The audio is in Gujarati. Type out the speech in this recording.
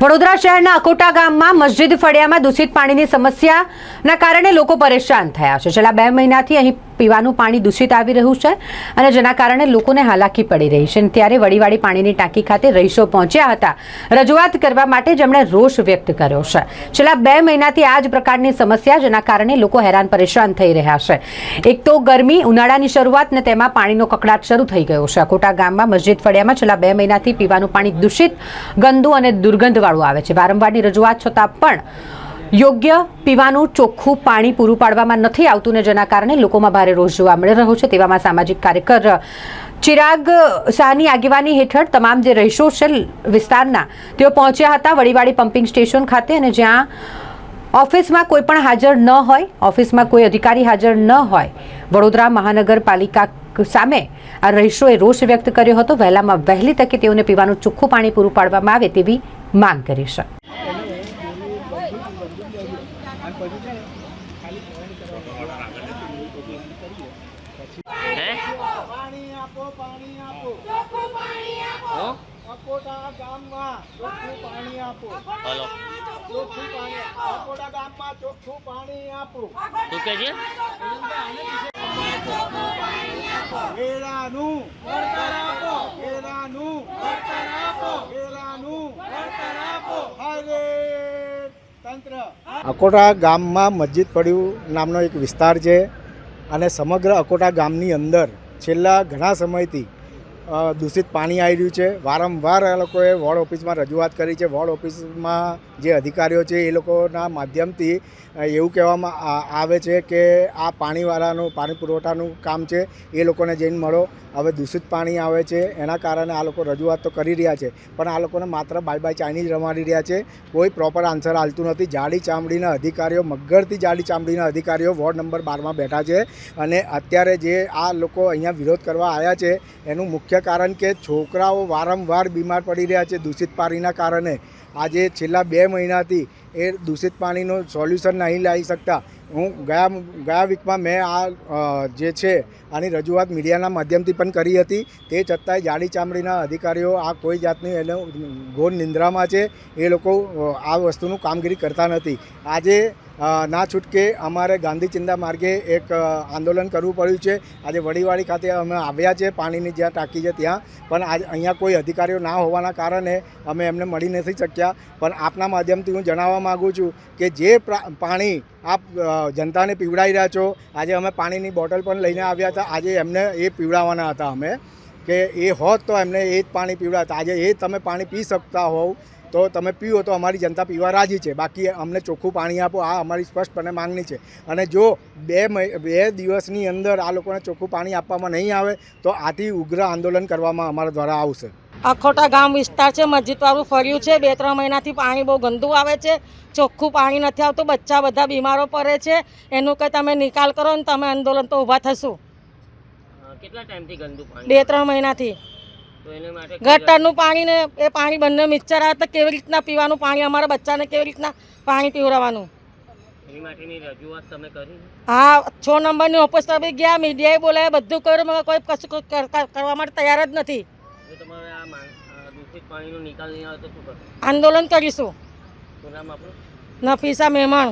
વડોદરા શહેરના અકોટા ગામમાં મસ્જિદ ફળિયામાં દૂષિત પાણીની સમસ્યાના કારણે લોકો પરેશાન થયા છે. છેલ્લા બે મહિનાથી અહીં પીવાનું પાણી દૂષિત આવી રહ્યું છે અને જેના કારણે લોકોને હાલાકી પડી રહી છે. ત્યારે વડીવાડી પાણીની ટાંકી ખાતે રહીશો પહોંચ્યા હતા. રજૂઆત કરવા માટે જેમણે રોષ વ્યક્ત કર્યો છે. છેલ્લા બે મહિનાથી આ જ પ્રકારની સમસ્યા જેના કારણે લોકો હેરાન પરેશાન થઈ રહ્યા છે. એક તો ગરમી, ઉનાળાની શરૂઆત ને તેમાં પાણીનો કકડાટ શરૂ થઈ ગયો છે. અકોટા ગામમાં, મસ્જિદ ફળિયામાં છેલ્લા બે મહિનાથી પીવાનું પાણી દૂષિત ગંદુ અને દુર્ગંધવાળું આવે છે. વારંવારની રજૂઆત છતાં પણ યોગ્ય પીવાનું ચોખ્ખું પાણી પૂરું પાડવામાં નથી આવતું ને જેના કારણે લોકોમાં ભારે રોષ જોવા મળી રહ્યો છે તેવામાં સામાજિક કાર્યકર ચિરાગ શાહની આગેવાની હેઠળ તમામ જે રહીશો છે વિસ્તારના તેઓ પહોંચ્યા હતા વડીવાડી પમ્પિંગ સ્ટેશન ખાતે અને જ્યાં ઓફિસમાં કોઈ પણ હાજર ન હોય, ઓફિસમાં કોઈ અધિકારી હાજર ન હોય, વડોદરા મહાનગરપાલિકા સામે આ રહીશોએ રોષ વ્યક્ત કર્યો હતો. વહેલામાં વહેલી તકે તેઓને પીવાનું ચોખ્ખું પાણી પૂરું પાડવામાં આવે તેવી માંગ કરી છે હે પાણી આપો. પાણી આપો. હું? અકોટા ગામમાં ચોખ્ખું પાણી આપો. હલો. ચોખ્ખું પાણી અકોટા ગામમાં ચોખ્ખું પાણી આપો. શું કે છે? વેરાનું વળતર આપો. વેરાનું વળતર આપો. વેરાનું વળતર આપો. હરે તંત્ર. અકોટા ગામમાં મસ્જિદ પડ્યું નામનો એક વિસ્તાર છે અને સમગ્ર અકોટા ગામની અંદર છેલ્લા ઘણા સમયથી દૂષિત પાણી આવી રહ્યું છે. વારંવાર આ લોકોએ વોર્ડ ઓફિસમાં રજૂઆત કરી છે. વોર્ડ ઓફિસમાં જે અધિકારીઓ છે એ લોકોના માધ્યમથી એવું કહેવામાં આવે છે કે આ પાણીવાળાનું, પાણી પુરવઠાનું કામ છે. એ લોકોને જઈને મળો. હવે દૂષિત પાણી આવે છે. એના કારણે આ લોકો રજૂઆત તો કરી રહ્યા છે. પણ આ લોકોને માત્ર બાય બાય ચાઇનીઝ રમાડી રહ્યા છે. કોઈ પ્રોપર આન્સર હાલતું નથી. જાડી ચામડીના અધિકારીઓ, મગરથી જાડી ચામડીના અધિકારીઓ વોર્ડ નંબર બારમાં બેઠા છે. અને અત્યારે જે આ લોકો અહીંયા વિરોધ કરવા આવ્યા છે, એનું મુખ્ય કારણ કે છોકરાઓ વારંવાર બીમાર પડી રહ્યા છે દૂષિત પાણીના કારણે. આજે છેલ્લા બે મહિનાથી એ દૂષિત પાણીનું સોલ્યુશન નહીં લાવી શકતા. હું ગયા ગયા વીકમાં મેં આ જે છે આની રજૂઆત મીડિયાના માધ્યમથી પણ કરી હતી. તે છતાંય જાડી ચામડીના અધિકારીઓ આ કોઈ જાતની એને ઘોર નિંદ્રામાં છે. એ લોકો આ વસ્તુનું કામગીરી કરતા નથી. આજે ના છૂટકે અમારે ગાંધી ચિંતા માર્ગે એક આંદોલન કરવું પડ્યું છે. આજે વડીવાડી ખાતે અમે આવ્યા છે, પાણીની જ્યાં ટાંકી છે ત્યાં. પણ આજ અહીંયા કોઈ અધિકારીઓ ના હોવાના કારણે અમે એમને મળી નથી શક્યા. પણ આપના માધ્યમથી હું જણાવવા માગું છું કે જે પાણી આપ જનતાને પીવડાવી રહ્યા છો, આજે અમે પાણીની બોટલ પણ લઈને આવ્યા હતા. આજે એમને એ પીવડાવવાના હતા અમે, કે એ હોત તો એમને એ જ પાણી પીવડાવતા. આજે એ તમે પાણી પી શકતા હોવ. તો તમે પીવો તો અમારી જનતા પીવા રાજી છે. બાકી અમને ચોખ્ખું પાણી આપો આ અમારી સ્પષ્ટપણે માંગણી છે. અને જો બે મહિ- બે દિવસની અંદર આ લોકોને ચોખ્ખું પાણી આપવામાં નહીં આવે તો આથી ઉગ્ર આંદોલન કરવામાં અમારા દ્વારા આવશે. અખોટા ગામ વિસ્તાર છે મસ્જિદ વાળું ફર્યું છે. બે ત્રણ મહિનાથી પાણી બહુ ગંદુ આવે છે. ચોખ્ખું પાણી નથી આવતું બચ્ચા બધા બીમારો પડે છે. એનું કંઈ તમે નિકાલ કરો ને તમે આંદોલન તો ઊભા થશું. કેટલા ટાઈમથી ગંદુ પાણી બે ત્રણ મહિનાથી. ગટરનું પાણી ને એ પાણી બંને મિક્સર આવે તો કેવી રીતના પીવાનું? પાણી અમારા બચ્ચાને કેવી રીતના પાણી પીવડાવવાનું? હા છ નંબરની ઓફિસ બી ગયા મીડિયાએ બોલાયા બધું કર્યું કોઈ કશું કરવા માટે તૈયાર જ નથી. આંદોલન કરીશું. નફીસા મહેમાન